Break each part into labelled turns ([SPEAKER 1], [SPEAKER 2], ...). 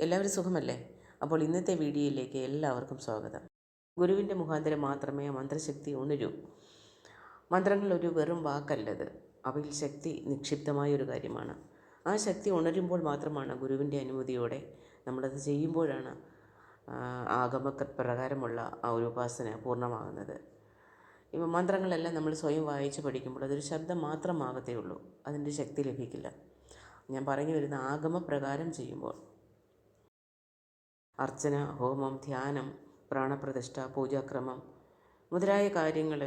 [SPEAKER 1] എല്ലാവരും സുഖമല്ലേ? അപ്പോൾ ഇന്നത്തെ വീഡിയോയിലേക്ക് എല്ലാവർക്കും സ്വാഗതം. ഗുരുവിന്റെ മുഖാന്തരം മാത്രമേ മന്ത്രശക്തി ഉണരൂ. മന്ത്രങ്ങൾ ഒരു വെറും വാക്കല്ലത്. അവയിൽ ശക്തി നിക്ഷിപ്തമായ ഒരു കാര്യമാണ്. ആ ശക്തി ഉണരുമ്പോൾ മാത്രമാണ് ഗുരുവിന്റെ അനുമതിയോടെ നമ്മളത് ചെയ്യുമ്പോഴാണ് ആഗമ പ്രകാരമുള്ള ആ ഒരു ഉപാസന പൂർണമാകുന്നത്. ഇപ്പം മന്ത്രങ്ങളെല്ലാം നമ്മൾ സ്വയം വായിച്ച് പഠിക്കുമ്പോൾ അതൊരു ശബ്ദം മാത്രമാകത്തേ ഉള്ളൂ. അതിന്റെ ശക്തി ലഭിക്കില്ല. ഞാൻ പറഞ്ഞു വരുന്ന ആഗമപ്രകാരം ചെയ്യുമ്പോൾ അർച്ചന ഹോമം ധ്യാനം പ്രാണപ്രതിഷ്ഠ പൂജാക്രമം മുതലായ കാര്യങ്ങൾ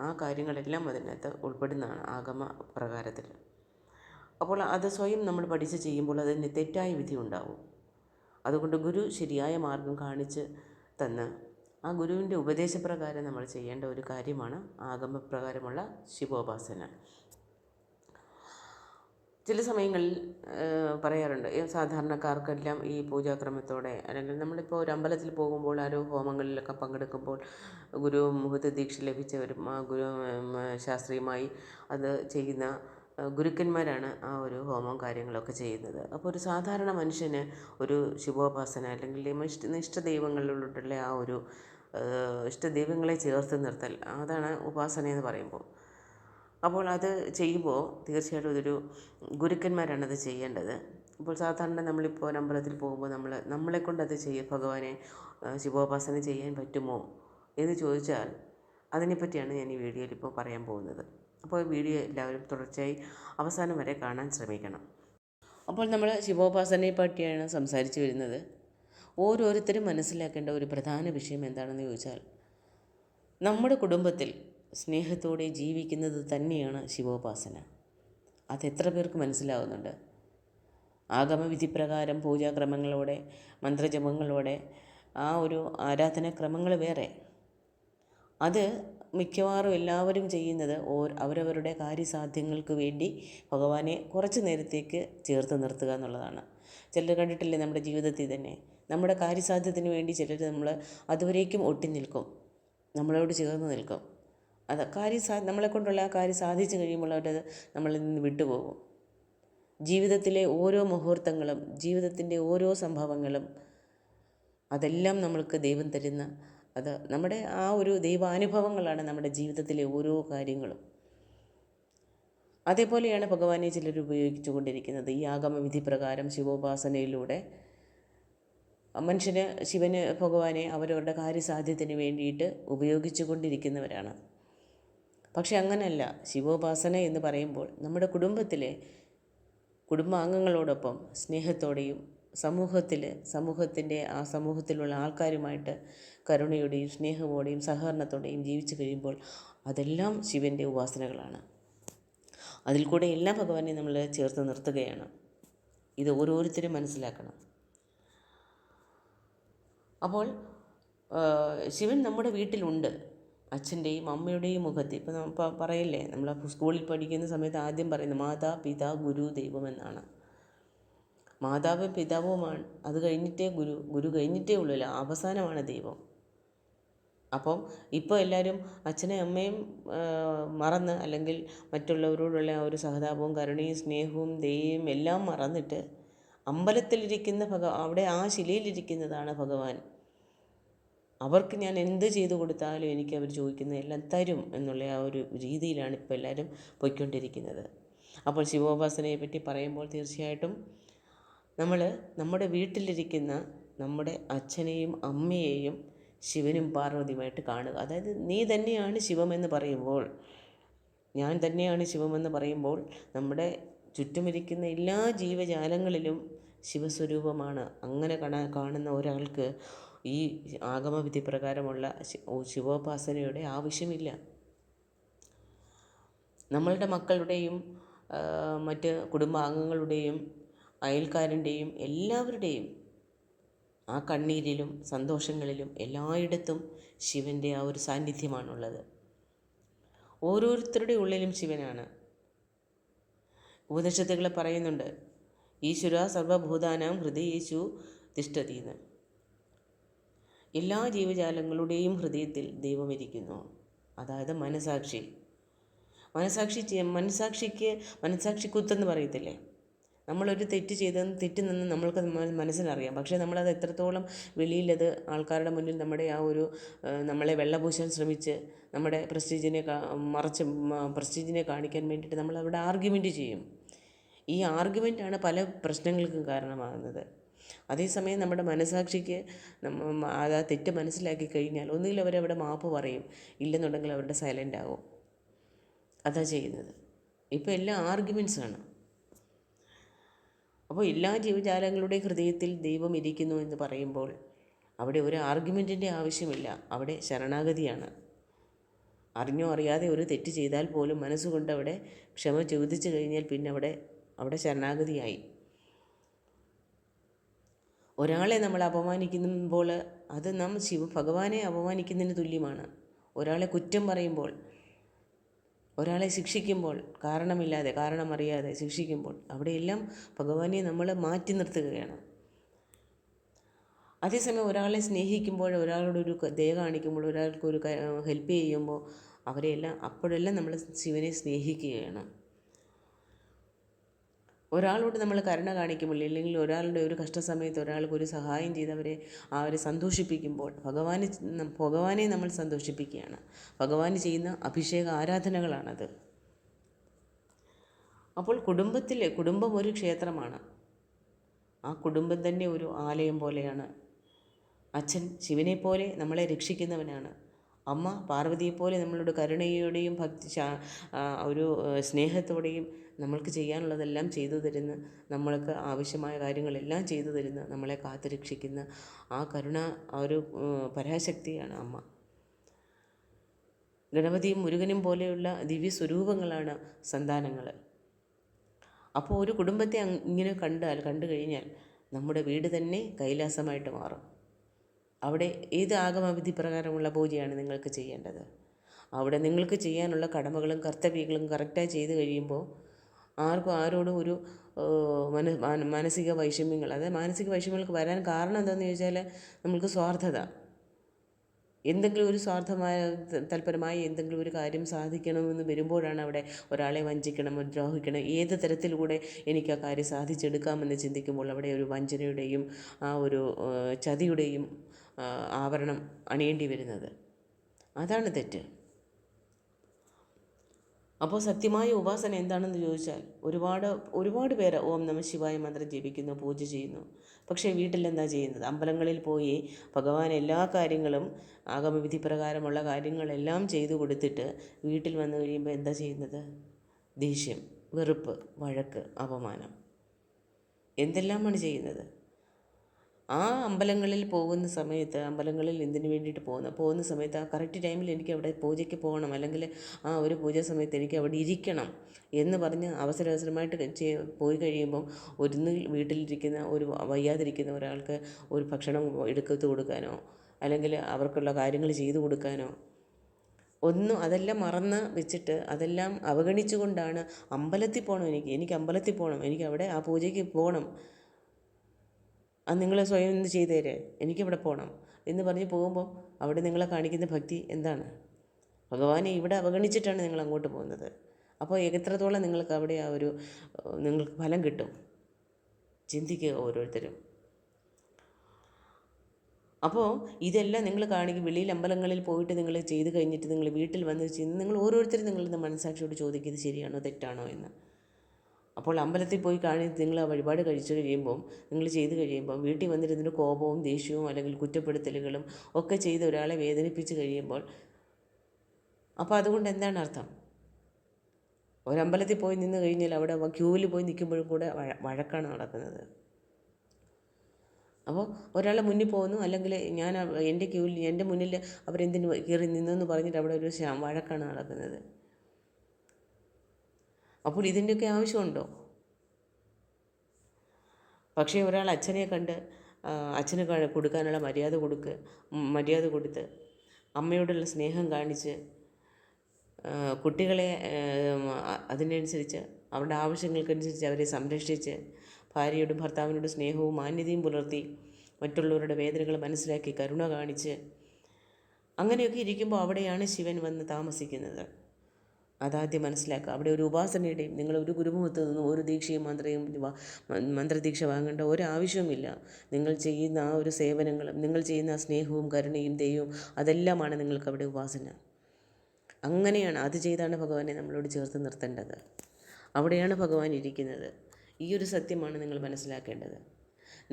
[SPEAKER 1] ആ കാര്യങ്ങളെല്ലാം അതിനകത്ത് ഉൾപ്പെടുന്നതാണ് ആഗമ പ്രകാരത്തിൽ. അപ്പോൾ അത് സ്വയം നമ്മൾ പഠിച്ച് ചെയ്യുമ്പോൾ അതിന് തെറ്റായ വിധി ഉണ്ടാവും. അതുകൊണ്ട് ഗുരു ശരിയായ മാർഗം കാണിച്ച് തന്ന് ആ ഗുരുവിന്റെ ഉപദേശപ്രകാരം നമ്മൾ ചെയ്യേണ്ട ഒരു കാര്യമാണ് ആഗമപ്രകാരമുള്ള ശിവോപാസന. ചില സമയങ്ങളിൽ പറയാറുണ്ട്. സാധാരണക്കാർക്കെല്ലാം ഈ പൂജാക്രമത്തോടെ അല്ലെങ്കിൽ നമ്മളിപ്പോൾ ഒരു അമ്പലത്തിൽ പോകുമ്പോൾ ആരോ ഹോമങ്ങളിലൊക്കെ പങ്കെടുക്കുമ്പോൾ ഗുരു മുഹൂർത്ത ദീക്ഷ ലഭിച്ചവരും ആ ഗുരു ശാസ്ത്രീയമായി അത് ചെയ്യുന്ന ഗുരുക്കന്മാരാണ് ആ ഒരു ഹോമം കാര്യങ്ങളൊക്കെ ചെയ്യുന്നത്. അപ്പോൾ ഒരു സാധാരണ മനുഷ്യന് ഒരു ശിവോപാസന അല്ലെങ്കിൽ ഇഷ്ട ദൈവങ്ങളിലോട്ടുള്ള ആ ഒരു ഇഷ്ട ഇഷ്ടദൈവങ്ങളെ ചേർത്ത് നിർത്തൽ അതാണ് ഉപാസന എന്ന് പറയുമ്പോൾ. അപ്പോൾ അത് ചെയ്യുമ്പോൾ തീർച്ചയായിട്ടും ഇതൊരു ഗുരുക്കന്മാരാണ് അത് ചെയ്യേണ്ടത്. ഇപ്പോൾ സാധാരണ നമ്മളിപ്പോൾ അമ്പലത്തിൽ പോകുമ്പോൾ നമ്മൾ നമ്മളെ കൊണ്ട് അത് ചെയ്യ ഭഗവാനെ ശിവോപാസന ചെയ്യാൻ പറ്റുമോ എന്ന് ചോദിച്ചാൽ അതിനെപ്പറ്റിയാണ് ഞാൻ ഈ വീഡിയോയിൽ ഇപ്പോൾ പറയാൻ പോകുന്നത്. അപ്പോൾ വീഡിയോ എല്ലാവരും തുടർച്ചയായി അവസാനം വരെ കാണാൻ ശ്രമിക്കണം. അപ്പോൾ നമ്മൾ ശിവോപാസനയെ പറ്റിയാണ് സംസാരിച്ചു വരുന്നത്. ഓരോരുത്തരും മനസ്സിലാക്കേണ്ട ഒരു പ്രധാന വിഷയം എന്താണെന്ന് ചോദിച്ചാൽ നമ്മുടെ കുടുംബത്തിൽ സ്നേഹത്തോടെ ജീവിക്കുന്നത് തന്നെയാണ് ശിവോപാസന. അതെത്ര പേർക്ക് മനസ്സിലാവുന്നുണ്ട്? ആഗമവിധിപ്രകാരം പൂജാക്രമങ്ങളോടെ മന്ത്രജപങ്ങളോടെ ആ ഒരു ആരാധനാക്രമങ്ങൾ വേറെ. അത് മിക്കവാറും എല്ലാവരും ചെയ്യുന്നത് ഓ അവരവരുടെ കാര്യസാധ്യങ്ങൾക്ക് വേണ്ടി ഭഗവാനെ കുറച്ച് നേരത്തേക്ക് ചേർത്ത് നിർത്തുക എന്നുള്ളതാണ്. ചിലർ കണ്ടിട്ടില്ലേ നമ്മുടെ ജീവിതത്തിൽ തന്നെ? നമ്മുടെ കാര്യസാധ്യത്തിന് വേണ്ടി ചിലർ നമ്മൾ അതുവരേക്കും ഒട്ടി നിൽക്കും. നമ്മളോട് ചേർന്ന് നിൽക്കും. അത് കാര്യം സാ നമ്മളെ കൊണ്ടുള്ള ആ കാര്യം സാധിച്ചു കഴിയുമ്പോൾ അവരത് നമ്മളിൽ നിന്ന് വിട്ടുപോകും. ജീവിതത്തിലെ ഓരോ മുഹൂർത്തങ്ങളും ജീവിതത്തിന്റെ ഓരോ സംഭവങ്ങളും അതെല്ലാം നമ്മൾക്ക് ദൈവം തരുന്ന അത് നമ്മുടെ ആ ഒരു ദൈവാനുഭവങ്ങളാണ് നമ്മുടെ ജീവിതത്തിലെ ഓരോ കാര്യങ്ങളും. അതേപോലെയാണ് ഭഗവാനെ ചിലർ ഉപയോഗിച്ചു കൊണ്ടിരിക്കുന്നത്. ഈ ആഗമവിധി പ്രകാരം ശിവോപാസനയിലൂടെ മനുഷ്യന് ശിവന് ഭഗവാനെ അവരവരുടെ കാര്യസാധ്യത്തിന് വേണ്ടിയിട്ട് ഉപയോഗിച്ചു കൊണ്ടിരിക്കുന്നവരാണ്. പക്ഷെ അങ്ങനെയല്ല ശിവോപാസന എന്ന് പറയുമ്പോൾ നമ്മുടെ കുടുംബത്തിലെ കുടുംബാംഗങ്ങളോടൊപ്പം സ്നേഹത്തോടെയും സമൂഹത്തിൽ സമൂഹത്തിന്റെ ആ സമൂഹത്തിലുള്ള ആൾക്കാരുമായിട്ട് കരുണയോടെയും സ്നേഹത്തോടെയും സഹകരണത്തോടെയും ജീവിച്ചു കഴിയുമ്പോൾ അതെല്ലാം ശിവന്റെ ഉപാസനകളാണ്. അതിൽ കൂടെ എല്ലാ ഭഗവാനെയും നമ്മൾ ചേർത്ത് നിർത്തുകയാണ്. ഇത് ഓരോരുത്തരും മനസ്സിലാക്കണം. അപ്പോൾ ശിവൻ നമ്മുടെ വീട്ടിലുണ്ട്. അച്ഛന്റെയും അമ്മയുടെയും മുഖത്ത്. ഇപ്പം നമ്മൾ പറയില്ലേ നമ്മൾ സ്കൂളിൽ പഠിക്കുന്ന സമയത്ത് ആദ്യം പറയുന്നത് മാതാ പിതാ ഗുരു ദൈവം എന്നാണ്. മാതാവും പിതാവുമാണ്. അത് കഴിഞ്ഞിട്ടേ ഗുരു ഗുരു കഴിഞ്ഞിട്ടേ ഉള്ളൂ അവസാനമാണ് ദൈവം. അപ്പം ഇപ്പോൾ എല്ലാവരും അച്ഛനെയും അമ്മയും മറന്ന് അല്ലെങ്കിൽ മറ്റുള്ളവരോടുള്ള ആ ഒരു സഹതാപവും കരുണയും സ്നേഹവും ദയയും എല്ലാം മറന്നിട്ട് അമ്പലത്തിലിരിക്കുന്ന ഭഗ അവിടെ ആ ശിലയിലിരിക്കുന്നതാണ് ഭഗവാൻ. അവർക്ക് ഞാൻ എന്ത് ചെയ്തു കൊടുത്താലും എനിക്ക് അവർ ചോദിക്കുന്നതെല്ലാം തരും എന്നുള്ള ആ ഒരു രീതിയിലാണ് ഇപ്പോൾ എല്ലാവരും പോയിക്കൊണ്ടിരിക്കുന്നത്. അപ്പോൾ ശിവോപാസനയെ പറ്റി പറയുമ്പോൾ തീർച്ചയായിട്ടും നമ്മൾ നമ്മുടെ വീട്ടിലിരിക്കുന്ന നമ്മുടെ അച്ഛനെയും അമ്മയെയും ശിവനും പാർവതിയുമായിട്ട് കാണുക. അതായത് നീ തന്നെയാണ് ശിവമെന്ന് പറയുമ്പോൾ ഞാൻ തന്നെയാണ് ശിവമെന്ന് പറയുമ്പോൾ നമ്മുടെ ചുറ്റുമിരിക്കുന്ന എല്ലാ ജീവജാലങ്ങളിലും ശിവസ്വരൂപമാണ്. അങ്ങനെ കാണാ കാണുന്ന ഒരാൾക്ക് ഈ ആഗമവിധി പ്രകാരമുള്ള ശിവോപാസനയുടെ ആവശ്യമില്ല. നമ്മളുടെ മക്കളുടെയും മറ്റ് കുടുംബാംഗങ്ങളുടെയും അയൽക്കാരന്റെയും എല്ലാവരുടെയും ആ കണ്ണീരിലും സന്തോഷങ്ങളിലും എല്ലായിടത്തും ശിവന്റെ ആ ഒരു സാന്നിധ്യമാണുള്ളത്. ഓരോരുത്തരുടെ ഉള്ളിലും ശിവനാണ്. ഉപനിഷത്തുകൾ പറയുന്നുണ്ട് ഈശ്വര സർവഭൂതാനാം ഹൃദയേശു തിഷ്ഠതീന്ന്. എല്ലാ ജീവജാലങ്ങളുടെയും ഹൃദയത്തിൽ ദൈവമിരിക്കുന്നു അതായത് മനസാക്ഷി. മനസാക്ഷി മനസാക്ഷിക്ക് മനസാക്ഷി കുത്തെന്ന് പറയത്തില്ലേ? നമ്മളൊരു തെറ്റ് ചെയ്തെന്ന് തെറ്റ് നിന്ന് നമ്മൾക്ക് മനസ്സിലറിയാം പക്ഷേ നമ്മളത് എത്രത്തോളം വെളിയിലത് ആൾക്കാരുടെ മുന്നിൽ നമ്മുടെ ആ ഒരു നമ്മളെ വെള്ളപൂശാൻ ശ്രമിച്ച് നമ്മുടെ പ്രസ്റ്റീജിനെ മറച്ച് പ്രസ്റ്റീജിനെ കാണിക്കാൻ വേണ്ടിയിട്ട് നമ്മൾ അവിടെ ആർഗ്യുമെന്റ് ചെയ്യും. ഈ ആർഗ്യുമെന്റാണ് പല പ്രശ്നങ്ങൾക്കും കാരണമാകുന്നത്. അതേസമയം നമ്മുടെ മനസാക്ഷിക്ക് അത് ആ തെറ്റ് മനസ്സിലാക്കി കഴിഞ്ഞാൽ ഒന്നുകിൽ അവരവിടെ മാപ്പ് പറയും ഇല്ലെന്നുണ്ടെങ്കിൽ അവരുടെ സൈലന്റ് ആവും. അതാ ചെയ്യുന്നത്. ഇപ്പോൾ എല്ലാം ആർഗ്യുമെൻസാണ് അപ്പോൾ എല്ലാ ജീവജാലങ്ങളുടെയും ഹൃദയത്തിൽ ദൈവം ഇരിക്കുന്നു എന്ന് പറയുമ്പോൾ അവിടെ ഒരു ആർഗ്യുമെന്റിന്റെ ആവശ്യമില്ല. അവിടെ ശരണാഗതിയാണ്. അറിഞ്ഞോ അറിയാതെ ഒരു തെറ്റ് ചെയ്താൽ പോലും മനസ്സുകൊണ്ട് അവിടെ ക്ഷമ ചോദിച്ചു കഴിഞ്ഞാൽ പിന്നെ അവിടെ അവിടെ ശരണാഗതിയായി. ഒരാളെ നമ്മൾ അപമാനിക്കുമ്പോൾ അത് നാം ശിവ ഭഗവാനെ അപമാനിക്കുന്നതിന് തുല്യമാണ്. ഒരാളെ കുറ്റം പറയുമ്പോൾ ഒരാളെ ശിക്ഷിക്കുമ്പോൾ കാരണമില്ലാതെ കാരണമറിയാതെ ശിക്ഷിക്കുമ്പോൾ അവിടെയെല്ലാം ഭഗവാനെ നമ്മൾ മാറ്റി നിർത്തുകയാണ്. അതേസമയം ഒരാളെ സ്നേഹിക്കുമ്പോൾ ഒരാളോട് ഒരു ദയ കാണിക്കുമ്പോൾ ഒരാൾക്കൊരു ഹെൽപ്പ് ചെയ്യുമ്പോൾ അവരെയെല്ലാം അപ്പോഴെല്ലാം നമ്മൾ ശിവനെ സ്നേഹിക്കുകയാണ്. ഒരാളോട് നമ്മൾ കരുണ കാണിക്കുമ്പോൾ അല്ലെങ്കിൽ ഒരാളുടെ ഒരു കഷ്ടസമയത്ത് ഒരാൾക്ക് ഒരു സഹായം ചെയ്ത് അവരെ അവരെ സന്തോഷിപ്പിക്കുമ്പോൾ ഭഗവാന് ഭഗവാനെ നമ്മൾ സന്തോഷിപ്പിക്കുകയാണ്. ഭഗവാന് ചെയ്യുന്ന അഭിഷേക ആരാധനകളാണത്. അപ്പോൾ കുടുംബത്തിലെ കുടുംബം ഒരു ക്ഷേത്രമാണ്. ആ കുടുംബം തന്നെ ഒരു ആലയം പോലെയാണ്. അച്ഛൻ ശിവനെ പോലെ നമ്മളെ രക്ഷിക്കുന്നവനാണ്. അമ്മ പാർവതിയെപ്പോലെ നമ്മളോട് കരുണയോടെയും ഭക്തി ഒരു സ്നേഹത്തോടെയും നമ്മൾക്ക് ചെയ്യാനുള്ളതെല്ലാം ചെയ്തു തരുന്ന നമ്മൾക്ക് ആവശ്യമായ കാര്യങ്ങളെല്ലാം ചെയ്തു തരുന്ന നമ്മളെ കാത്തുരക്ഷിക്കുന്ന ആ കരുണ ഒരു പരാശക്തിയാണ് അമ്മ. ഗണപതിയും മുരുകനും പോലെയുള്ള ദിവ്യ സ്വരൂപങ്ങളാണ് സന്താനങ്ങൾ. അപ്പോൾ ഒരു കുടുംബത്തെ ഇങ്ങനെ കണ്ടാൽ കണ്ടു കഴിഞ്ഞാൽ നമ്മുടെ വീട് തന്നെ കൈലാസമായിട്ട് മാറും. അവിടെ ഏത് ആഗമവിധി പ്രകാരമുള്ള പൂജയാണ് നിങ്ങൾക്ക് ചെയ്യേണ്ടത്? അവിടെ നിങ്ങൾക്ക് ചെയ്യാനുള്ള കടമകളും കർത്തവ്യങ്ങളും കറക്റ്റായി ചെയ്ത് കഴിയുമ്പോൾ ആർക്കും ആരോടും ഒരു മന മാനസിക വൈഷമ്യങ്ങൾ അതായത് മാനസിക വൈഷമ്യങ്ങൾക്ക് വരാൻ കാരണം എന്താണെന്ന് ചോദിച്ചാൽ നമ്മൾക്ക് സ്വാർത്ഥത. എന്തെങ്കിലും ഒരു സ്വാർത്ഥമായ തൽപരമായി എന്തെങ്കിലും ഒരു കാര്യം സാധിക്കണമെന്ന് വരുമ്പോഴാണ് അവിടെ ഒരാളെ വഞ്ചിക്കണം ദ്രോഹിക്കണം. ഏത് തരത്തിലൂടെ എനിക്ക് ആ കാര്യം സാധിച്ചെടുക്കാമെന്ന് ചിന്തിക്കുമ്പോൾ അവിടെ ഒരു വഞ്ചനയുടെയും ആ ഒരു ചതിയുടെയും ആവരണം അണിയേണ്ടി വരുന്നത്. അതാണ് തെറ്റ്. അപ്പോൾ സത്യമായ ഉപാസന എന്താണെന്ന് ചോദിച്ചാൽ ഒരുപാട് ഒരുപാട് പേര് ഓം നമ ശിവായ മന്ത്രം ജപിക്കുന്നു പൂജ ചെയ്യുന്നു. പക്ഷേ വീട്ടിലെന്താ ചെയ്യുന്നത്? അമ്പലങ്ങളിൽ പോയി ഭഗവാൻ എല്ലാ കാര്യങ്ങളും ആഗമവിധി പ്രകാരമുള്ള കാര്യങ്ങളെല്ലാം ചെയ്തു കൊടുത്തിട്ട് വീട്ടിൽ വന്നു കഴിയുമ്പോൾ എന്താ ചെയ്യുന്നത്? ദേഷ്യം വെറുപ്പ് വഴക്ക് അപമാനം. എന്തെല്ലാമാണ് ചെയ്യുന്നത്? ആ അമ്പലങ്ങളിൽ പോകുന്ന സമയത്ത് അമ്പലങ്ങളിൽ എന്തിനു വേണ്ടിയിട്ട് പോകുന്ന പോകുന്ന സമയത്ത് ആ കറക്റ്റ് ടൈമിൽ എനിക്ക് അവിടെ പൂജയ്ക്ക് പോകണം അല്ലെങ്കിൽ ആ ഒരു പൂജ സമയത്ത് എനിക്ക് അവിടെ ഇരിക്കണം എന്ന് പറഞ്ഞ് അവസരവസരമായിട്ട് പോയി കഴിയുമ്പം ഒരു വീട്ടിലിരിക്കുന്ന ഒരു വയ്യാതിരിക്കുന്ന ഒരാൾക്ക് ഒരു ഭക്ഷണം എടുക്കത്ത് കൊടുക്കാനോ അല്ലെങ്കിൽ അവർക്കുള്ള കാര്യങ്ങൾ ചെയ്തു കൊടുക്കാനോ ഒന്നും അതെല്ലാം മറന്ന് വെച്ചിട്ട് അതെല്ലാം അവഗണിച്ചുകൊണ്ടാണ് അമ്പലത്തിൽ പോകണം എനിക്ക് എനിക്ക് അമ്പലത്തിൽ പോകണം എനിക്ക് അവിടെ ആ പൂജയ്ക്ക് പോകണം. അത് നിങ്ങൾ സ്വയം ഒന്ന് ചെയ്തു തരേ. എനിക്കിവിടെ പോകണം എന്ന് പറഞ്ഞ് പോകുമ്പോൾ അവിടെ നിങ്ങളെ കാണിക്കുന്ന ഭക്തി എന്താണ്? ഭഗവാനെ ഇവിടെ അവഗണിച്ചിട്ടാണ് നിങ്ങൾ അങ്ങോട്ട് പോകുന്നത്. അപ്പോൾ എത്രത്തോളം നിങ്ങൾക്ക് അവിടെ ആ ഒരു നിങ്ങൾക്ക് ഫലം കിട്ടും? ചിന്തിക്കുക ഓരോരുത്തരും. അപ്പോൾ ഇതെല്ലാം നിങ്ങൾ കാണിക്കും. വെളിയിൽ അമ്പലങ്ങളിൽ പോയിട്ട് നിങ്ങൾ ചെയ്ത് കഴിഞ്ഞിട്ട് നിങ്ങൾ വീട്ടിൽ വന്ന് ചെയ്ത് നിങ്ങൾ ഓരോരുത്തരും നിങ്ങളുടെ മനസ്സാക്ഷിയോട് ചോദിക്കുന്നത് ശരിയാണോ തെറ്റാണോ എന്ന്. അപ്പോൾ അമ്പലത്തിൽ പോയി കാണി നിങ്ങൾ ആ വഴിപാട് കഴിച്ചു കഴിയുമ്പം നിങ്ങൾ ചെയ്തു കഴിയുമ്പോൾ വീട്ടിൽ വന്നിരുന്നിട്ട് കോപവും ദേഷ്യവും അല്ലെങ്കിൽ കുറ്റപ്പെടുത്തലുകളും ഒക്കെ ചെയ്ത് ഒരാളെ വേദനിപ്പിച്ച് കഴിയുമ്പോൾ അപ്പോൾ അതുകൊണ്ട് എന്താണ് അർത്ഥം? ഒരമ്പലത്തിൽ പോയി നിന്ന് കഴിഞ്ഞാൽ അവിടെ ക്യൂവിൽ പോയി നിൽക്കുമ്പോഴും കൂടെ വഴക്കാണ് നടക്കുന്നത്. അപ്പോൾ ഒരാളെ മുന്നിൽ പോകുന്നു അല്ലെങ്കിൽ ഞാൻ എന്റെ ക്യൂവിൽ എന്റെ മുന്നിൽ അവരെന്തിനു കയറി നിന്നെന്ന് പറഞ്ഞിട്ട് അവിടെ ഒരു വഴക്കാണ് നടക്കുന്നത്. അപ്പോൾ ഇതിന്റെയൊക്കെ ആവശ്യമുണ്ടോ? പക്ഷേ ഒരാൾ അച്ഛനെ കണ്ട് അച്ഛന് കൊടുക്കാനുള്ള മര്യാദ കൊടുക്ക് മര്യാദ കൊടുത്ത് അമ്മയോടുള്ള സ്നേഹം കാണിച്ച് കുട്ടികളെ അതിനനുസരിച്ച് അവരുടെ ആവശ്യങ്ങൾക്കനുസരിച്ച് അവരെ സംരക്ഷിച്ച് ഭാര്യയോടും ഭർത്താവിനോടും സ്നേഹവും മാന്യതയും പുലർത്തി മറ്റുള്ളവരുടെ വേദനകൾ മനസ്സിലാക്കി കരുണ കാണിച്ച് അങ്ങനെയൊക്കെ ഇരിക്കുമ്പോൾ അവിടെയാണ് ശിവൻ വന്ന് താമസിക്കുന്നത്. അതാദ്യം മനസ്സിലാക്കുക. അവിടെ ഒരു ഉപാസനയുടെയും നിങ്ങൾ ഒരു ഗുരുമുഖത്ത് നിന്നും ഒരു ദീക്ഷയും മന്ത്രയും മന്ത്രദീക്ഷ വാങ്ങേണ്ട ഒരാവശ്യവുമില്ല. നിങ്ങൾ ചെയ്യുന്ന ആ ഒരു സേവനങ്ങളും നിങ്ങൾ ചെയ്യുന്ന സ്നേഹവും കരുണയും ദയവും അതെല്ലാമാണ് നിങ്ങൾക്ക് അവിടെ ഉപാസന. അങ്ങനെയാണ് അത് ചെയ്താണ് ഭഗവാനെ നമ്മളോട് ചേർത്ത് നിർത്തേണ്ടത്. അവിടെയാണ് ഭഗവാൻ ഇരിക്കുന്നത്. ഈ ഒരു സത്യമാണ് നിങ്ങൾ മനസ്സിലാക്കേണ്ടത്.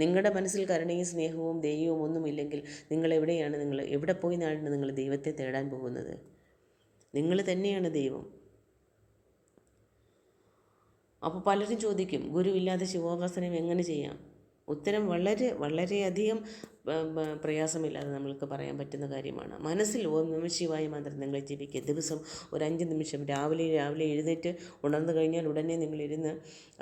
[SPEAKER 1] നിങ്ങളുടെ മനസ്സിൽ കരുണയും സ്നേഹവും ദൈവവും ഒന്നുമില്ലെങ്കിൽ നിങ്ങൾ എവിടെയാണ് നിങ്ങൾ എവിടെ പോയി നാടിന് നിങ്ങൾ ദൈവത്തെ തേടാൻ പോകുന്നത്? നിങ്ങൾ തന്നെയാണ് ദൈവം. അപ്പോൾ പലരും ചോദിക്കും ഗുരുവില്ലാതെ ശിവോപാസനം എങ്ങനെ ചെയ്യാം? ഉത്തരം വളരെ വളരെയധികം പ്രയാസമില്ലാതെ നമ്മൾക്ക് പറയാൻ പറ്റുന്ന കാര്യമാണ്. മനസ്സിൽ ഓം നമ ശിവായ മന്ത്രം നിങ്ങൾ ജപിക്കുക. ദിവസം ഒരു അഞ്ച് നിമിഷം രാവിലെ രാവിലെ എഴുന്നേറ്റ് ഉണർന്നു കഴിഞ്ഞാൽ ഉടനെ നിങ്ങൾ ഇരുന്ന്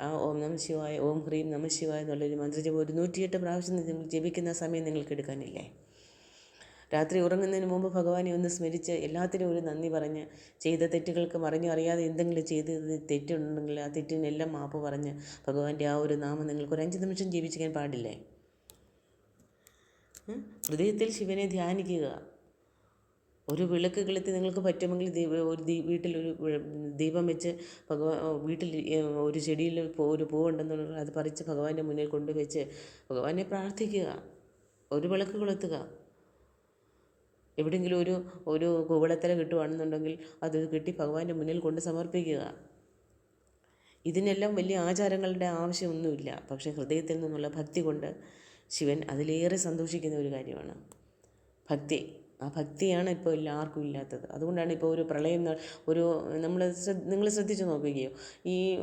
[SPEAKER 1] ആ ഓം നമ ശിവായ ഓം ഹ്രീം നമ ശിവായ എന്നുള്ളൊരു മന്ത്രജപം ഒരു നൂറ്റിയെട്ട് പ്രാവശ്യം നിങ്ങൾ ജപിക്കുന്ന സമയം നിങ്ങൾക്ക് എടുക്കാനില്ലേ? രാത്രി ഉറങ്ങുന്നതിന് മുമ്പ് ഭഗവാനെ ഒന്ന് സ്മരിച്ച് എല്ലാത്തിനും ഒരു നന്ദി പറഞ്ഞ് ചെയ്ത തെറ്റുകൾക്ക് മറിഞ്ഞു അറിയാതെ എന്തെങ്കിലും ചെയ്ത് തെറ്റുണ്ടെങ്കിൽ ആ തെറ്റിനെല്ലാം മാപ്പ് പറഞ്ഞ് ഭഗവാന്റെ ആ ഒരു നാമം നിങ്ങൾക്ക് ഒരു അഞ്ച് നിമിഷം ജീവിച്ചിരിക്കാൻ പാടില്ലേ? ഹൃദയത്തിൽ ശിവനെ ധ്യാനിക്കുക. ഒരു വിളക്ക് കിളത്തി നിങ്ങൾക്ക് പറ്റുമെങ്കിൽ ദീപ ഒരു ദീ വീട്ടിലൊരു ദീപം വെച്ച് ഭഗവാ വീട്ടിൽ ഒരു ചെടിയിൽ ഒരു പൂവുണ്ടെന്നുണ്ടെങ്കിൽ അത് പറിച്ച് ഭഗവാന്റെ മുന്നിൽ കൊണ്ടുവച്ച് ഭഗവാനെ പ്രാർത്ഥിക്കുക. ഒരു വിളക്ക് കൊളുത്തുക. എവിടെയെങ്കിലും ഒരു ഒരു കൂവളത്തല കിട്ടുകയാണെന്നുണ്ടെങ്കിൽ അത് കിട്ടി ഭഗവാന്റെ മുന്നിൽ കൊണ്ട് സമർപ്പിക്കുക. ഇതിനെല്ലാം വലിയ ആചാരങ്ങളുടെ ആവശ്യമൊന്നുമില്ല. പക്ഷെ ഹൃദയത്തിൽ നിന്നുള്ള ഭക്തി കൊണ്ട് ശിവൻ അതിലേറെ സന്തോഷിക്കുന്ന ഒരു കാര്യമാണ്. ഭക്തി. ആ ഭക്തിയാണ് ഇപ്പോൾ എല്ലാവർക്കും ഇല്ലാത്തത്. അതുകൊണ്ടാണ് ഇപ്പോൾ ഒരു പ്രളയം ഒരു നമ്മൾ നിങ്ങൾ ശ്രദ്ധിച്ചു നോക്കുകയോ ഈ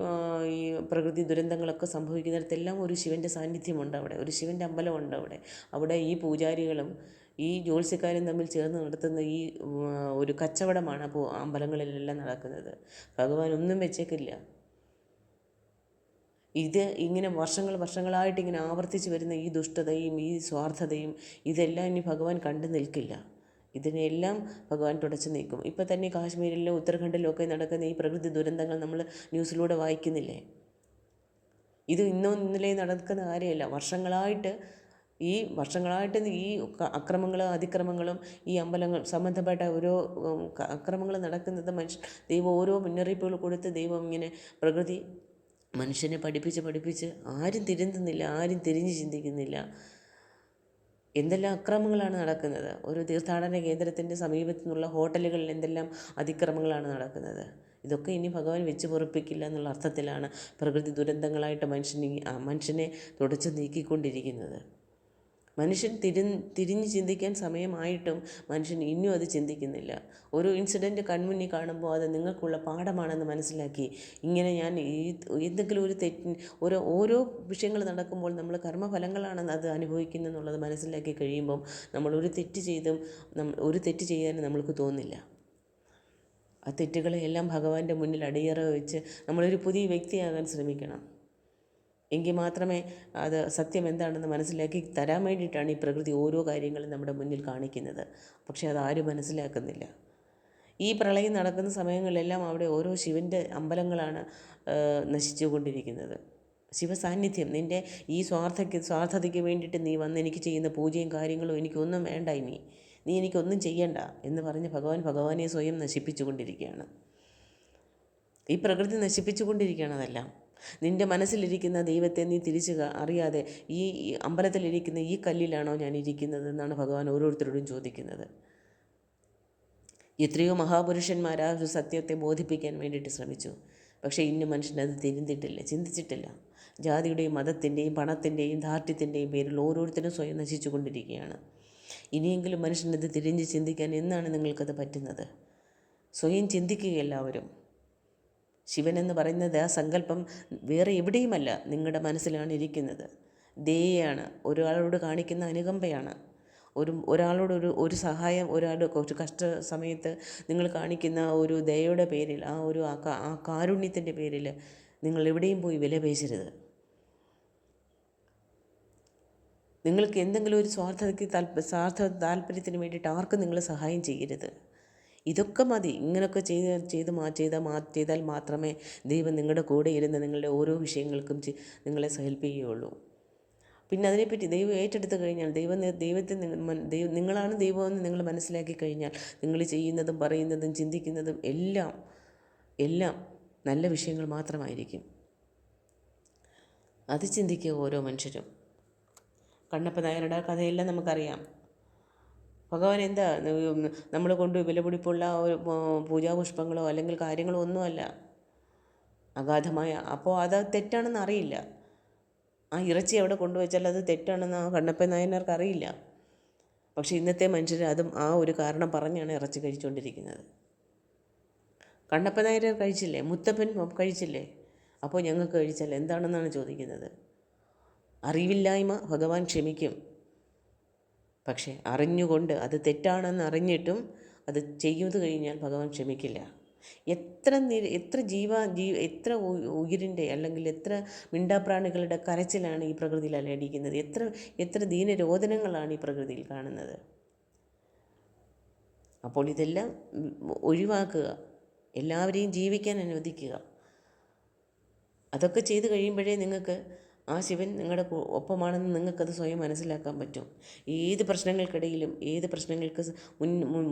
[SPEAKER 1] ഈ പ്രകൃതി ദുരന്തങ്ങളൊക്കെ സംഭവിക്കുന്നിടത്തെല്ലാം ഒരു ശിവന്റെ സാന്നിധ്യമുണ്ട് അവിടെ. ഒരു ശിവന്റെ അമ്പലമുണ്ട് അവിടെ. അവിടെ ഈ പൂജാരികളും ഈ ജ്യോത്സ്യക്കാരും തമ്മിൽ ചേർന്ന് നടത്തുന്ന ഈ ഒരു കച്ചവടമാണ് അപ്പോൾ അമ്പലങ്ങളിലെല്ലാം നടക്കുന്നത്. ഭഗവാൻ ഒന്നും വെച്ചേക്കില്ല. ഇത് ഇങ്ങനെ വർഷങ്ങൾ വർഷങ്ങളായിട്ട് ഇങ്ങനെ ആവർത്തിച്ച് വരുന്ന ഈ ദുഷ്ടതയും ഈ സ്വാർത്ഥതയും ഇതെല്ലാം ഇനി ഭഗവാൻ കണ്ടു നിൽക്കില്ല. ഇതിനെല്ലാം ഭഗവാൻ തുടച്ചു നീക്കും. ഇപ്പം തന്നെ കാശ്മീരിലും ഉത്തരാഖണ്ഡിലും ഒക്കെ നടക്കുന്ന ഈ പ്രകൃതി ദുരന്തങ്ങൾ നമ്മൾ ന്യൂസിലൂടെ വായിക്കുന്നില്ലേ? ഇത് ഇന്നോ ഇന്നലെ നടക്കുന്ന കാര്യമല്ല. വർഷങ്ങളായിട്ട് ഈ വർഷങ്ങളായിട്ട് ഈ അക്രമങ്ങളും അതിക്രമങ്ങളും ഈ അമ്പലങ്ങൾ സംബന്ധപ്പെട്ട ഓരോ അക്രമങ്ങൾ നടക്കുന്നത് മനുഷ്യ ദൈവം ഓരോ മുന്നറിയിപ്പുകൾ കൊടുത്ത് ദൈവം ഇങ്ങനെ പ്രകൃതി മനുഷ്യനെ പഠിപ്പിച്ച് പഠിപ്പിച്ച് ആരും തിരുന്നുന്നില്ല ആരും തിരിഞ്ഞ് ചിന്തിക്കുന്നില്ല. എന്തെല്ലാം അക്രമങ്ങളാണ് നടക്കുന്നത്? ഒരു തീർത്ഥാടന കേന്ദ്രത്തിന്റെ സമീപത്തു നിന്നുള്ള ഹോട്ടലുകളിൽ എന്തെല്ലാം അതിക്രമങ്ങളാണ് നടക്കുന്നത്? ഇതൊക്കെ ഇനി ഭഗവാൻ വെച്ച് പൊറപ്പിക്കില്ല എന്നുള്ള അർത്ഥത്തിലാണ് പ്രകൃതി ദുരന്തങ്ങളായിട്ട് മനുഷ്യനെ മനുഷ്യനെ തുടച്ചു നീക്കിക്കൊണ്ടിരിക്കുന്നത്. മനുഷ്യൻ തിരി തിരിഞ്ഞ് ചിന്തിക്കാൻ സമയമായിട്ടും മനുഷ്യൻ ഇനിയും അത് ചിന്തിക്കുന്നില്ല. ഒരു ഇൻസിഡന്റ് കൺമുന്നിൽ കാണുമ്പോൾ അത് നിങ്ങൾക്കുള്ള പാഠമാണെന്ന് മനസ്സിലാക്കി ഇങ്ങനെ ഞാൻ ഈ എന്തെങ്കിലും ഒരു തെറ്റ് ഓരോ ഓരോ വിഷയങ്ങൾ നടക്കുമ്പോൾ നമ്മൾ കർമ്മഫലങ്ങളാണ് അത് അനുഭവിക്കുന്നതെന്നുള്ളത് മനസ്സിലാക്കി കഴിയുമ്പം നമ്മൾ ഒരു തെറ്റ് ചെയ്തും ഒരു തെറ്റ് ചെയ്യാൻ നമ്മൾക്ക് തോന്നില്ല. ആ തെറ്റുകളെ എല്ലാം ഭഗവാന്റെ മുന്നിൽ അടിയറ വെച്ച് നമ്മളൊരു പുതിയ വ്യക്തിയാകാൻ ശ്രമിക്കണം. എങ്കിൽ മാത്രമേ അത് സത്യം എന്താണെന്ന് മനസ്സിലാക്കി തരാൻ വേണ്ടിയിട്ടാണ് ഈ പ്രകൃതി ഓരോ കാര്യങ്ങളും നമ്മുടെ മുന്നിൽ കാണിക്കുന്നത്. പക്ഷേ അതാരും മനസ്സിലാക്കുന്നില്ല. ഈ പ്രളയം നടക്കുന്ന സമയങ്ങളിലെല്ലാം അവിടെ ഓരോ ശിവന്റെ അമ്പലങ്ങളാണ് നശിച്ചുകൊണ്ടിരിക്കുന്നത്. ശിവസാന്നിധ്യം നിന്റെ ഈ സ്വാർത്ഥയ്ക്ക് സ്വാർത്ഥതയ്ക്ക് വേണ്ടിയിട്ട് നീ വന്ന് എനിക്ക് ചെയ്യുന്ന പൂജയും കാര്യങ്ങളും എനിക്കൊന്നും വേണ്ട ഇനി. നീ എനിക്കൊന്നും ചെയ്യണ്ട എന്ന് പറഞ്ഞ് ഭഗവാൻ ഭഗവാനെ സ്വയം നശിപ്പിച്ചുകൊണ്ടിരിക്കുകയാണ്. ഈ പ്രകൃതി നശിപ്പിച്ചുകൊണ്ടിരിക്കുകയാണ് അതെല്ലാം. നിന്റെ മനസ്സിലിരിക്കുന്ന ദൈവത്തെ നീ തിരിച്ച് അറിയാതെ ഈ അമ്പലത്തിലിരിക്കുന്ന ഈ കല്ലിലാണോ ഞാൻ ഇരിക്കുന്നത് എന്നാണ് ഭഗവാൻ ഓരോരുത്തരോടും ചോദിക്കുന്നത്. എത്രയോ മഹാപുരുഷന്മാർ ആ ഒരു സത്യത്തെ ബോധിപ്പിക്കാൻ വേണ്ടിയിട്ട് ശ്രമിച്ചു. പക്ഷേ ഇന്ന് മനുഷ്യനത് തിരിഞ്ഞിട്ടില്ല ചിന്തിച്ചിട്ടില്ല. ജാതിയുടെയും മതത്തിന്റെയും പണത്തിന്റെയും ധാർഢ്യത്തിന്റെയും പേരിൽ ഓരോരുത്തരും സ്വയം നശിച്ചു കൊണ്ടിരിക്കുകയാണ് ഇനിയെങ്കിലും മനുഷ്യനത് തിരിഞ്ഞ് ചിന്തിക്കാൻ എന്നാണ് നിങ്ങൾക്കത് പറ്റുന്നത്? സ്വയം ചിന്തിക്കുക എല്ലാവരും. ശിവൻ എന്ന് പറയുന്നത് ആ സങ്കല്പം വേറെ എവിടെയുമല്ല നിങ്ങളുടെ മനസ്സിലാണ് ഇരിക്കുന്നത്. ദയയാണ് ഒരാളോട് കാണിക്കുന്ന അനുകമ്പയാണ്. ഒരു ഒരാളോട് ഒരു സഹായം ഒരാൾ ഒരു കഷ്ട സമയത്ത് നിങ്ങൾ കാണിക്കുന്ന ഒരു ദയയുടെ പേരിൽ ആ ഒരു ആ കാരുണ്യത്തിന്റെ പേരിൽ നിങ്ങൾ എവിടെയും പോയി വില പേശരുത്. നിങ്ങൾക്ക് എന്തെങ്കിലും ഒരു സ്വാർത്ഥതയ്ക്ക് താല്പ സ്വാർത്ഥ താല്പര്യത്തിന് വേണ്ടിയിട്ട് ആർക്കും നിങ്ങൾ സഹായം ചെയ്യരുത്. ഇതൊക്കെ മതി. ഇങ്ങനെയൊക്കെ ചെയ്ത് ചെയ്ത് മാ ചെയ്താൽ മാ ചെയ്താൽ മാത്രമേ ദൈവം നിങ്ങളുടെ കൂടെ ഇരുന്ന് നിങ്ങളുടെ ഓരോ വിഷയങ്ങൾക്കും നിങ്ങളെ സഹൽപ്പിക്കുകയുള്ളൂ പിന്നെ അതിനെപ്പറ്റി ദൈവം ഏറ്റെടുത്ത് കഴിഞ്ഞാൽ ദൈവം ദൈവത്തെ ദൈവം നിങ്ങളാണ് ദൈവമെന്ന് നിങ്ങൾ മനസ്സിലാക്കി കഴിഞ്ഞാൽ നിങ്ങൾ ചെയ്യുന്നതും പറയുന്നതും ചിന്തിക്കുന്നതും എല്ലാം എല്ലാം നല്ല വിഷയങ്ങൾ മാത്രമായിരിക്കും. അത് ചിന്തിക്കുക ഓരോ മനുഷ്യരും. കണ്ണപ്പ നായരുടെ കഥയെല്ലാം നമുക്കറിയാം. ഭഗവാൻ എന്താ നമ്മൾ കൊണ്ട് വിലപിടിപ്പുള്ള പൂജാപുഷ്പങ്ങളോ അല്ലെങ്കിൽ കാര്യങ്ങളോ ഒന്നുമല്ല. അഗാധമായ അപ്പോൾ അത് തെറ്റാണെന്ന് അറിയില്ല. ആ ഇറച്ചി അവിടെ കൊണ്ടുവച്ചാൽ അത് തെറ്റാണെന്ന് ആ കണ്ണപ്പൻ നായനർക്ക് അറിയില്ല. പക്ഷേ ഇന്നത്തെ മനുഷ്യർ അതും ആ ഒരു കാരണം പറഞ്ഞാണ് ഇറച്ചി കഴിച്ചുകൊണ്ടിരിക്കുന്നത്. കണ്ണപ്പൻ നായർ കഴിച്ചില്ലേ? മുത്തപ്പൻ കഴിച്ചില്ലേ? അപ്പോൾ ഞങ്ങൾക്ക് കഴിച്ചാൽ എന്താണെന്നാണ് ചോദിക്കുന്നത്? അറിവില്ലായ്മ ഭഗവാൻ ക്ഷമിക്കും. പക്ഷേ അറിഞ്ഞുകൊണ്ട് അത് തെറ്റാണെന്ന് അറിഞ്ഞിട്ടും അത് ചെയ്തു കഴിഞ്ഞാൽ ഭഗവാൻ ക്ഷമിക്കില്ല. എത്ര നിര എത്ര ജീവ ജീ എത്ര ഉയിരിന്റെ അല്ലെങ്കിൽ എത്ര മിണ്ടാപ്രാണികളുടെ കരച്ചിലാണ് ഈ പ്രകൃതിയിൽ അലയടിക്കുന്നത്? എത്ര എത്ര ദീനരോധനങ്ങളാണ് ഈ പ്രകൃതിയിൽ കാണുന്നത്? അപ്പോൾ ഇതെല്ലാം ഒഴിവാക്കുക. എല്ലാവരെയും ജീവിക്കാൻ അനുവദിക്കുക. അതൊക്കെ ചെയ്തു കഴിയുമ്പോഴേ നിങ്ങൾക്ക് ആ ശിവൻ നിങ്ങളുടെ ഒപ്പമാണെന്ന് നിങ്ങൾക്കത് സ്വയം മനസ്സിലാക്കാൻ പറ്റും. ഏത് പ്രശ്നങ്ങൾക്കിടയിലും ഏത് പ്രശ്നങ്ങൾക്ക്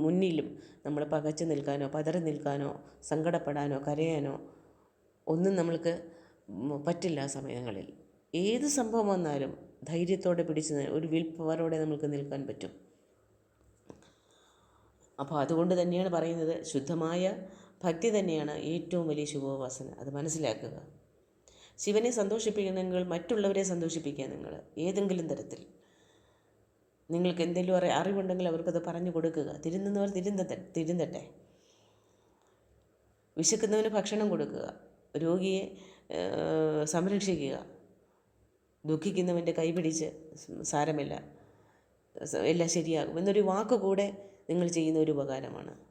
[SPEAKER 1] മുന്നിലും നമ്മൾ പകച്ചു നിൽക്കാനോ പതറി നിൽക്കാനോ സങ്കടപ്പെടാനോ കരയാനോ ഒന്നും നമ്മൾക്ക് പറ്റില്ല ആ സമയങ്ങളിൽ. ഏത് സംഭവം വന്നാലും ധൈര്യത്തോടെ പിടിച്ച് ഒരു വിൽ പവറോടെ നമുക്ക് നിൽക്കാൻ പറ്റും. അപ്പോൾ അതുകൊണ്ട് തന്നെയാണ് പറയുന്നത് ശുദ്ധമായ ഭക്തി തന്നെയാണ് ഏറ്റവും വലിയ ശുഭോപാസന അത് മനസ്സിലാക്കുക. ശിവനെ സന്തോഷിപ്പിക്കണമെങ്കിൽ മറ്റുള്ളവരെ സന്തോഷിപ്പിക്കുക നിങ്ങൾ ഏതെങ്കിലും തരത്തിൽ. നിങ്ങൾക്ക് എന്തെങ്കിലും അറി അറിവുണ്ടെങ്കിൽ അവർക്കത് പറഞ്ഞു കൊടുക്കുക. തിരുന്നുന്നവർ തിരുന്ന തിരുന്നട്ടെ വിശക്കുന്നവന് ഭക്ഷണം കൊടുക്കുക. രോഗിയെ സംരക്ഷിക്കുക. ദുഃഖിക്കുന്നവന്റെ കൈപിടിച്ച് സാരമില്ല. എല്ലാം ശരിയാകും. എന്നൊരു വാക്ക് കൂടെ നിങ്ങൾ ചെയ്യുന്ന ഒരു ഉപകാരമാണ്.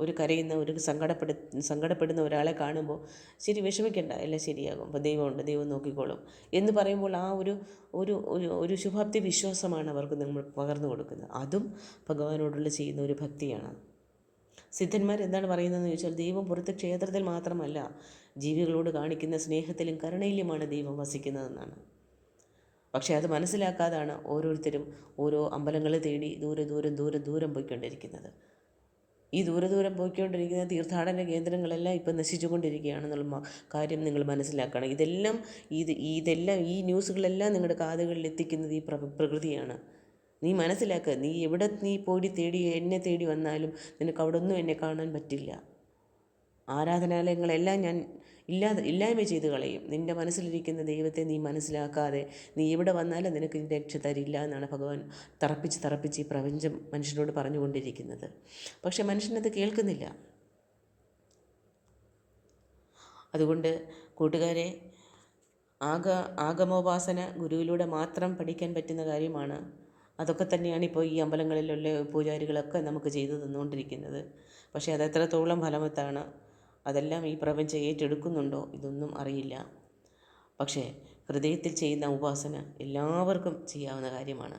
[SPEAKER 1] ഒരു കരയുന്ന ഒരു സങ്കടപ്പെടു സങ്കടപ്പെടുന്ന ഒരാളെ കാണുമ്പോൾ ശരി വിഷമിക്കേണ്ട എല്ലാം ശരിയാകും. അപ്പോൾ ദൈവമുണ്ട് ദൈവം നോക്കിക്കോളും എന്ന് പറയുമ്പോൾ ആ ഒരു ഒരു ഒരു ശുഭാപ്തി വിശ്വാസമാണ് അവർക്ക് നമ്മൾ പകർന്നു കൊടുക്കുന്നത്. അതും ഭഗവാനോടുള്ള ചെയ്യുന്ന ഒരു ഭക്തിയാണ്. സിദ്ധന്മാർ എന്താണ് പറയുന്നതെന്ന് ചോദിച്ചാൽ ദൈവം പുറത്ത് ക്ഷേത്രത്തിൽ മാത്രമല്ല ജീവികളോട് കാണിക്കുന്ന സ്നേഹത്തിലും കരുണയിലുമാണ് ദൈവം വസിക്കുന്നതെന്നാണ്. പക്ഷേ അത് മനസ്സിലാക്കാതാണ് ഓരോരുത്തരും ഓരോ അമ്പലങ്ങളെ തേടി ദൂരെ ദൂരം ദൂരം ദൂരം പോയിക്കൊണ്ടിരിക്കുന്നത്. ഈ ദൂരെ ദൂരം പോയിക്കൊണ്ടിരിക്കുന്ന തീർത്ഥാടന കേന്ദ്രങ്ങളെല്ലാം ഇപ്പം നശിച്ചുകൊണ്ടിരിക്കുകയാണെന്നുള്ള കാര്യം നിങ്ങൾ മനസ്സിലാക്കണം. ഇതെല്ലാം ഇത് ഇതെല്ലാം ഈ ന്യൂസുകളെല്ലാം നിങ്ങളുടെ കാതുകളിൽ എത്തിക്കുന്നത് ഈ പ്രകൃതിയാണ്. നീ മനസ്സിലാക്കുക നീ എവിടെ നീ പോയി തേടി എന്നെ തേടി വന്നാലും നിനക്ക് അവിടെ ഒന്നും എന്നെ കാണാൻ പറ്റില്ല. ആരാധനാലയങ്ങളെല്ലാം ഞാൻ ഇല്ലാതെ ഇല്ലായ്മ ചെയ്ത് കളയും. നിന്റെ മനസ്സിലിരിക്കുന്ന ദൈവത്തെ നീ മനസ്സിലാക്കാതെ നീ ഇവിടെ വന്നാലും നിനക്ക് രക്ഷ തരില്ല എന്നാണ് ഭഗവാൻ തറപ്പിച്ച് തറപ്പിച്ച് ഈ പ്രപഞ്ചം മനുഷ്യനോട് പറഞ്ഞുകൊണ്ടിരിക്കുന്നത്. പക്ഷെ മനുഷ്യനത് കേൾക്കുന്നില്ല. അതുകൊണ്ട് കൂട്ടുകാരെ ആഗ ആഗമോപാസന ഗുരുവിലൂടെ മാത്രം പഠിക്കാൻ പറ്റുന്ന കാര്യമാണ് അതൊക്കെ തന്നെയാണ് ഇപ്പോൾ ഈ അമ്പലങ്ങളിലുള്ള പൂജാരികളൊക്കെ നമുക്ക് ചെയ്തു തന്നുകൊണ്ടിരിക്കുന്നത്. പക്ഷേ അത് എത്രത്തോളം ഫലവത്താണ് അതെല്ലാം ഈ പ്രപഞ്ചം ഏറ്റെടുക്കുന്നുണ്ടോ ഇതൊന്നും അറിയില്ല. പക്ഷേ ഹൃദയത്തിൽ ചെയ്യുന്ന ഉപാസന എല്ലാവർക്കും ചെയ്യാവുന്ന കാര്യമാണ്.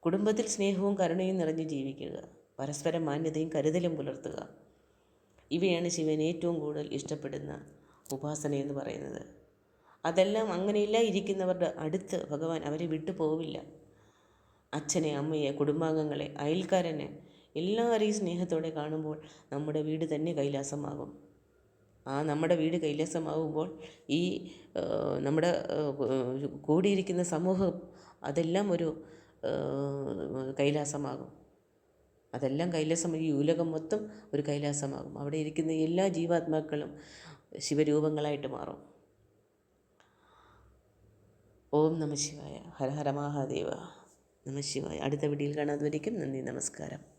[SPEAKER 1] കുടുംബത്തിൽ സ്നേഹവും കരുണയും നിറഞ്ഞ് ജീവിക്കുക പരസ്പരം മാന്യതയും കരുതലും പുലർത്തുക. ഇവയാണ് ശിവൻ ഏറ്റവും കൂടുതൽ ഇഷ്ടപ്പെടുന്ന ഉപാസന എന്ന് പറയുന്നത്. അതെല്ലാം അങ്ങനെയില്ല ഇരിക്കുന്നവരുടെ അടുത്ത് ഭഗവാൻ അവരെ വിട്ടു പോവില്ല. അച്ഛനെ അമ്മയെ കുടുംബാംഗങ്ങളെ അയൽക്കാരനെ എല്ലാവരെയും സ്നേഹത്തോടെ കാണുമ്പോൾ നമ്മുടെ വീട് തന്നെ കൈലാസമാകും. ആ നമ്മുടെ വീട് കൈലാസമാകുമ്പോൾ ഈ നമ്മുടെ കൂടിയിരിക്കുന്ന സമൂഹം അതെല്ലാം ഒരു കൈലാസമാകും. അതെല്ലാം കൈലാസം ഈ ഉലകം മൊത്തം ഒരു കൈലാസമാകും. അവിടെ ഇരിക്കുന്ന എല്ലാ ജീവാത്മാക്കളും ശിവരൂപങ്ങളായിട്ട് മാറും. ഓം നമ ശിവായ. ഹര മഹാദേവ. നമ ശിവായ. അടുത്ത വീഡിയോയിൽ കാണാതെ നന്ദി നമസ്കാരം.